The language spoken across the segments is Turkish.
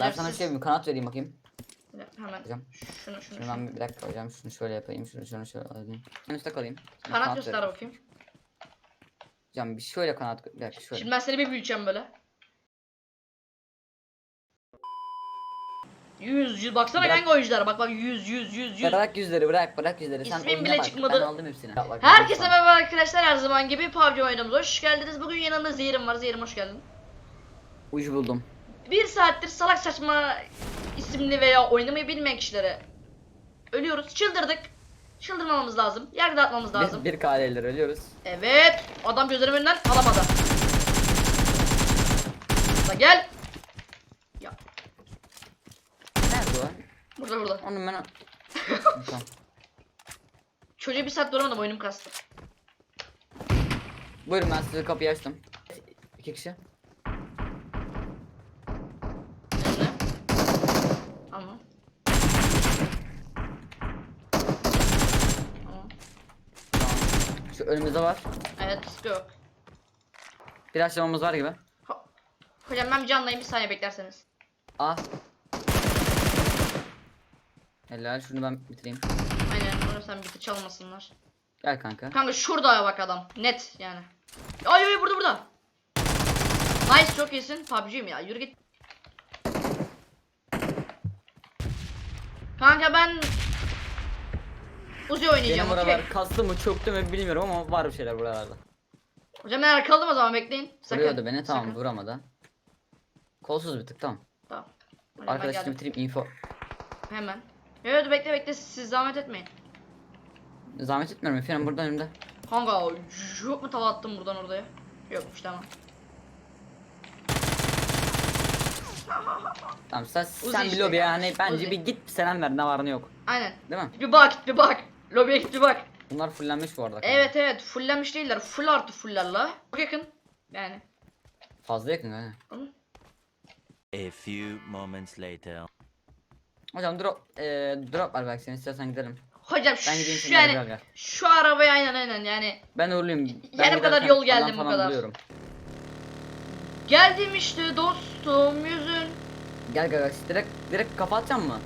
Ben sana siz- şey bir kanat vereyim bakayım. Hemen Hocam. şunu şunu. Şunu ben bir, bir dakika hocam şunu şöyle yapayım. Şunu şunu şöyle alayım. Ben üstte kalayım. Sana Kanat göster vereyim. bakayım. Hocam bir şöyle kanat bir dakika şöyle. Şimdi ben seni bir büyüteceğim böyle. Yüz yüz baksana Bırak. kanka oyunculara bak bak yüz yüz yüz yüz. Bırak yüzleri bırak bırak yüzleri. Sen oyuna bile bak, çıkmadı. Ben aldım hepsini. Bak, bak, Herkese bak. merhaba arkadaşlar her zaman gibi PUBG oyunumuza hoş geldiniz. Bugün yanımda Zehirim var. Zehirim hoş geldin. Uç buldum. Bir saattir salak saçma isimli veya oynamayı bilmeyen kişilere ölüyoruz. Çıldırdık. Çıldırmamamız lazım. Yargı dağıtmamız lazım. Bir, bir KD'ler ölüyoruz. Evet. Adam gözlerimin önünden alamadı. Da gel. Ya Nerede o? burada burada. Onu ben... Çocuğu bir saat duramadım oyunum kastı. Buyurun ben size kapıyı açtım. İki kişi. Önüne. Ama. Tamam. Tamam. Şu önümüzde var. Evet risk yok. Bir açlamamız var gibi. Ho- Hocam ben bir canlayayım bir saniye beklerseniz. Ah. Helal şunu ben bitireyim. Aynen onu sen bitir çalmasınlar. Gel kanka. Kanka şurada bak adam. Net yani. Ay ay burada burada. Nice çok iyisin. PUBG'yim ya yürü git. Kanka ben Uzi Benim oynayacağım buralar kastı mı çöktü mü bilmiyorum ama var bir şeyler buralarda. Hocam ben arkaldım o zaman bekleyin. Sakın. Vuruyordu beni tamam sakın. vuramadı. Kolsuz bir tık tamam. Tamam. Hocam Arkadaşını bitireyim info. Hemen. Evet bekle bekle siz zahmet etmeyin. Zahmet etmiyorum efendim burada önümde. Kanka yok mu tava attım buradan oraya? Yokmuş tamam. Tamam sen, Uzi sen işte bir lobiye ya, yani bence Uzi. bir git bir selam ver ne var ne yok. Aynen. Değil mi? Bir bak git bir bak. Lobiye git bir bak. Bunlar fullenmiş bu arada. kanka. Evet evet fulllenmiş değiller. Full artı fullerla. Çok yakın. Yani. Fazla yakın ha. A few moments later. Hocam drop ee, drop var belki sen istersen gidelim. Hocam Ben gideyim şu şunları yani gel şu arabaya aynen aynen yani. Ben uğurluyum. Yani bu kadar giderken yol geldim, alan bu falan kadar. buluyorum. Geldim işte dostum yüzün. Gel gel gel direkt direkt kafa atacağım mı?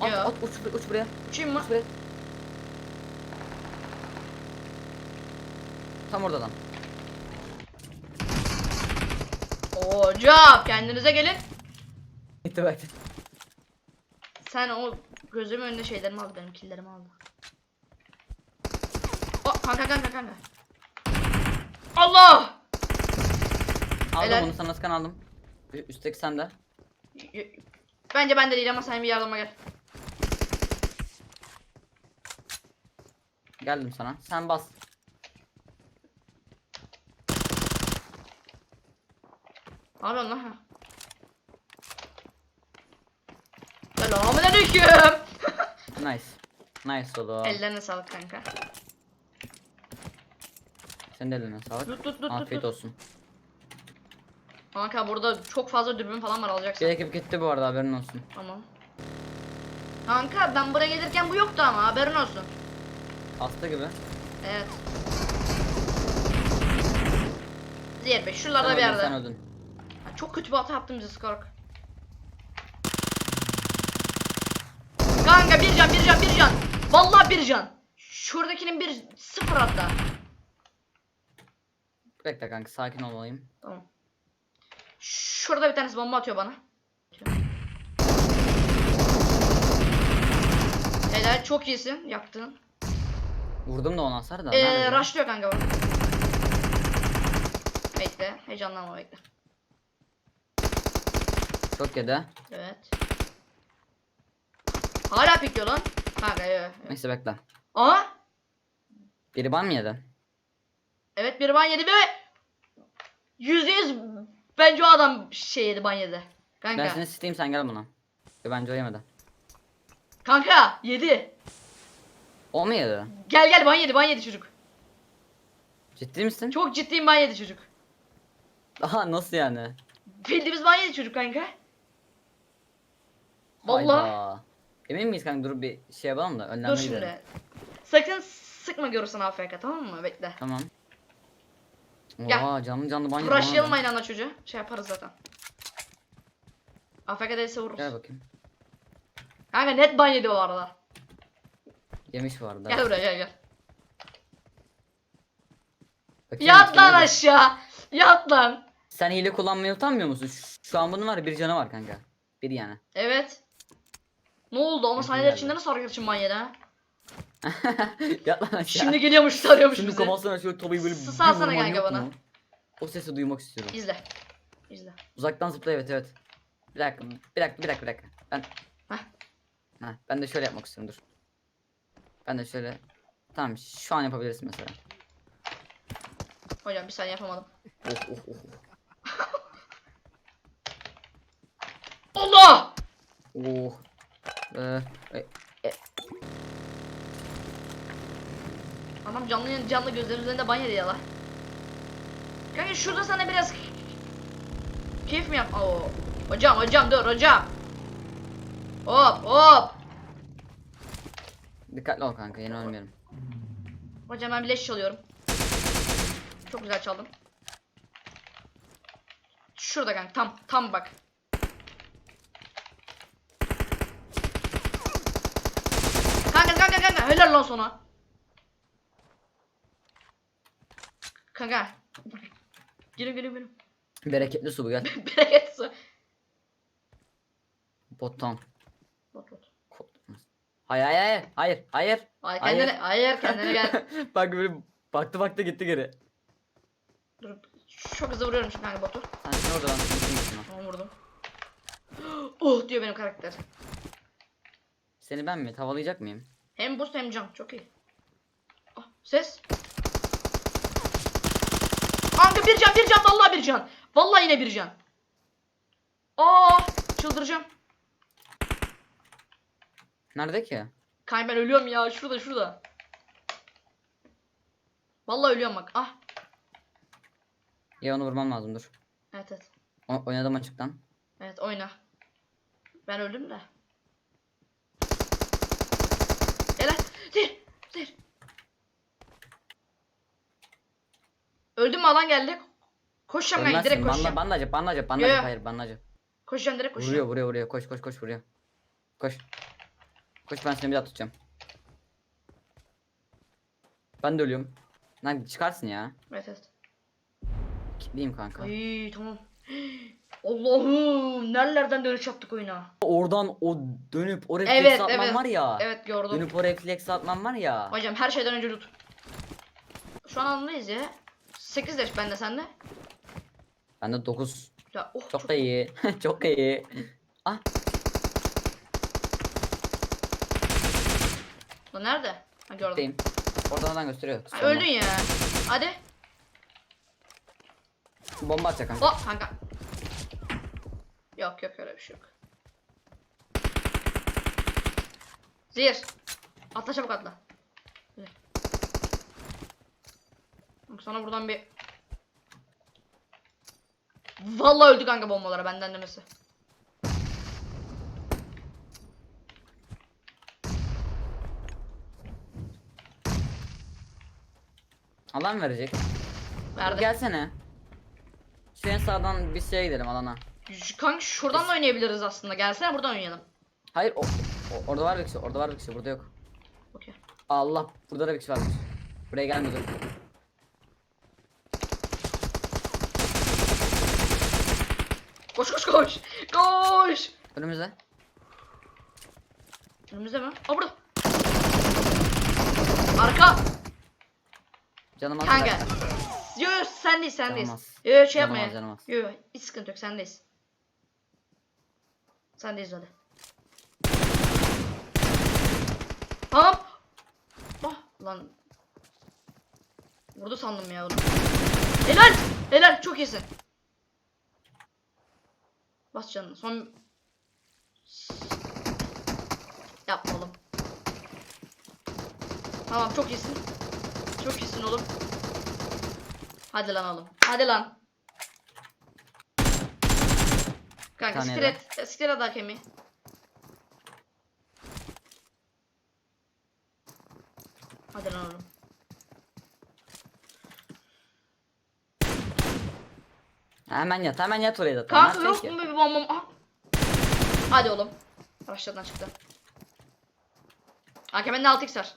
At Ya. at uç, uç buraya. Uçayım mı? Uç buraya. Tam orada adam. Hocam kendinize gelin. Gitti bak. Sen o gözümün önünde şeylerimi aldı benim killerimi aldı. O kanka kanka kanka. Allah! Aldım Helal. onu sana skan aldım. Ü- Üstteki sende. Y- y- Bence bende değil ama sen bir yardıma gel. Geldim sana. Sen bas. Yapıyorsun lan? ha? Selamünaleyküm. Nice. Nice oldu. Ellerine sağlık kanka. Senin de eline sağlık. Tut tut tut. Afiyet tut. olsun. Kanka burada çok fazla dürbün falan var Bir alacaksın. ekip gitti bu arada haberin olsun. Tamam. Kanka ben buraya gelirken bu yoktu ama haberin olsun. Hasta gibi. Evet. Diğer bey şuralarda Sen bir yerde. Sen öldün. Çok kötü bir hata yaptım bize Skark. Kanka bir can bir can bir can. Vallahi bir can. Şuradakinin bir sıfır hatta. Bekle kanka sakin olayım. Tamam. Şurada bir tanesi bomba atıyor bana. Helal çok iyisin yaptın. Vurdum da ona hasar da. Ee, rushlıyor kanka bu. Bekle heyecanlanma bekle. Çok yedi. Evet. Hala pikliyor lan. Kanka yok. Neyse bekle. Aa! Biri ban mı yedi? Evet bir ban yedi ve yüzde yüz bence o adam şey yedi ban yedi. Kanka. Ben seni siteyim sen gel buna. Yo, Bence o yemedi. Kanka yedi. O mu yedi? Gel gel ban yedi ban yedi çocuk. Ciddi misin? Çok ciddiyim ban yedi çocuk. Aha nasıl yani? Bildiğimiz ban yedi çocuk kanka. Vallahi. Hayda. Emin miyiz kanka dur bir şey yapalım da önlemde Dur gidelim. şimdi. Sakın sıkma görürsen AFK tamam mı? Bekle. Tamam. Gel. Oha canlı canlı banyo. Rushlayalım aynı anda çocuğu. Şey yaparız zaten. AFK'daysa vururuz. Gel bakayım. Kanka net ban yedi o arada. Yemiş bu arada. Gel buraya gel gel. Bakayım, Yat lan aşağı. Yat lan. Sen hile kullanmayı utanmıyor musun? Şu, şu an bunun var ya bir canı var kanka. Bir yani. Evet. Ne oldu ama saniyeler içinde nasıl arkadaşım ban yedi ha? Yat lan aşağı. Şimdi geliyormuş sarıyormuş Şimdi bizi. kafasına şöyle tobayı böyle Sus bir alsana vurman kanka yok bana. mu? O sesi duymak istiyorum. İzle. İzle. Uzaktan zıpla evet evet. Bir dakika bir dakika bir dakika bir dakika. Ben Heh. Heh, ben de şöyle yapmak istiyorum dur. Ben de şöyle Tamam şu an yapabilirsin mesela. Hocam bir saniye yapamadım. Oh oh oh. Allah! Oh. Ee, e, Adam canlı canlı gözlerin üzerinde ban yedi ya lan. Kanka şurada sana biraz keyif mi yap? Oo. Hocam hocam dur hocam. Hop hop. dikkatli ol kanka yeni ölmeyelim. Hocam ben bir leş çalıyorum. Çok güzel çaldım. Şurada kanka tam tam bak. Kanka kanka helal lan sana. Kanka. Gelin gelin gelin. Bereketli su bu gel. Bereket su. Bottom. Bot bot. Hayır hayır hayır hayır hayır. Ay Hayır. kendine hayır kendine gel. Bak böyle baktı baktı gitti geri. Dur. Çok hızlı vuruyorum şimdi kanka botu. Sen şimdi orada seni tutayım. Tamam vurdum. Oh diyor benim karakter. Seni ben mi tavalayacak mıyım? Hem boost hem can. Çok iyi. Ah, ses. Kanka bir can bir can vallahi bir can. Vallahi yine bir can. Aa çıldıracağım. Nerede ki? Kanka ben ölüyorum ya şurada şurada. Vallahi ölüyorum bak. Ah. Ya onu vurmam lazım dur. Evet evet. O- oynadım açıktan. Evet oyna. Ben öldüm de. Helal. Zir. Öldüm alan geldi. Koşacağım kanka direkt Ölmezsin. Banda, koşacağım. bandacı Yo, bandacı yo. hayır bandacı. Koşacağım direkt Vuruyor koşacağım. vuruyor vuruyor koş koş koş vuruyor. Koş. Koş ben seni bir daha tutacağım. Ben de ölüyorum. Lan çıkarsın ya. Evet evet. Kitleyim kanka. Ay tamam. Allah'ım nerelerden dönüş yaptık oyuna. Oradan o dönüp o refleks Evet, atman evet. var ya. Evet gördüm. Dönüp o refleks atman var ya. Hocam her şeyden önce loot. Şu an alandayız ya. 8 leş bende sende. Bende 9. Ya oh Çok da iyi. Çok iyi. Ah Lan nerede? Ha gördüm. buradayım. Oradan oradan gösteriyor. Ha, Sonra. öldün ya. Hadi. Bomba atacak kanka. Oh kanka. Yok yok öyle bir şey yok. Zehir. Atla çabuk atla. Hadi. Bak sana buradan bir Vallahi öldü kanka bombalara benden demesi. Alan verecek. Verdi. Gelsene. Şu en sağdan bir şeye gidelim alana. Kanka şuradan da oynayabiliriz aslında. Gelsene buradan oynayalım. Hayır o, o- orada var bir kişi orada var bir kişi burada yok. Okey. Allah burada da bir kişi varmış. Buraya dur. Koş koş koş. Koş. Önümüzde. Önümüzde mi? Aa burada. Arka. Canım az. Kanka. Yo yo sendeyiz sendeyiz. Canım az. Yo yo şey Canım yapma az, ya. az. Yo yo hiç sıkıntı yok sendeyiz. Sendeyiz hadi. Hop. Oh lan. Vurdu sandım ya bunu. Helal. Helal çok iyisin. Bas canını. Son Yapma oğlum. Tamam çok iyisin. Çok iyisin oğlum. Hadi lan oğlum. Hadi lan. Kanka siktir et. Siktir et hakemi. Hadi lan oğlum. Hemen yat hemen yat oraya da. Kanka yok mu bir bombam? Ah. Hadi oğlum. Araçlardan çıktı. Hakeminin 6x var.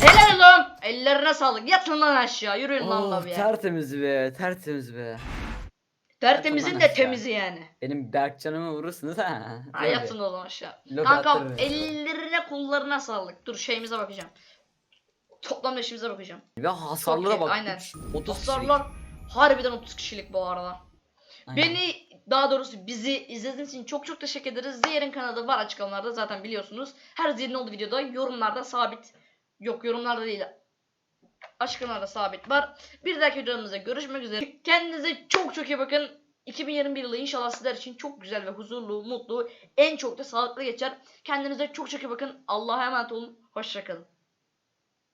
Helal oğlum. Ellerine sağlık. Yatın lan aşağı. Yürüyün lan Oh, lobiye. tertemiz be, tertemiz be. Tertemizin de aşağı. temizi yani. Benim Berkcan'ımı vurursunuz ha. Ha yatın oğlum aşağı. Kankam attırırız. ellerine kollarına sağlık. Dur şeyimize bakacağım. Toplam işimize bakacağım. Ve hasarlara iyi, bak. aynen. üç, 30 Hasarlar harbiden 30 kişilik bu arada. Beni daha doğrusu bizi izlediğiniz için çok çok teşekkür ederiz. Diğerin kanalı var açıklamalarda zaten biliyorsunuz. Her zilin olduğu videoda yorumlarda sabit. Yok yorumlarda değil. Açıklamalarda sabit var. Bir dahaki videomuzda görüşmek üzere. Kendinize çok çok iyi bakın. 2021 yılı inşallah sizler için çok güzel ve huzurlu, mutlu, en çok da sağlıklı geçer. Kendinize çok çok iyi bakın. Allah'a emanet olun. Hoşçakalın.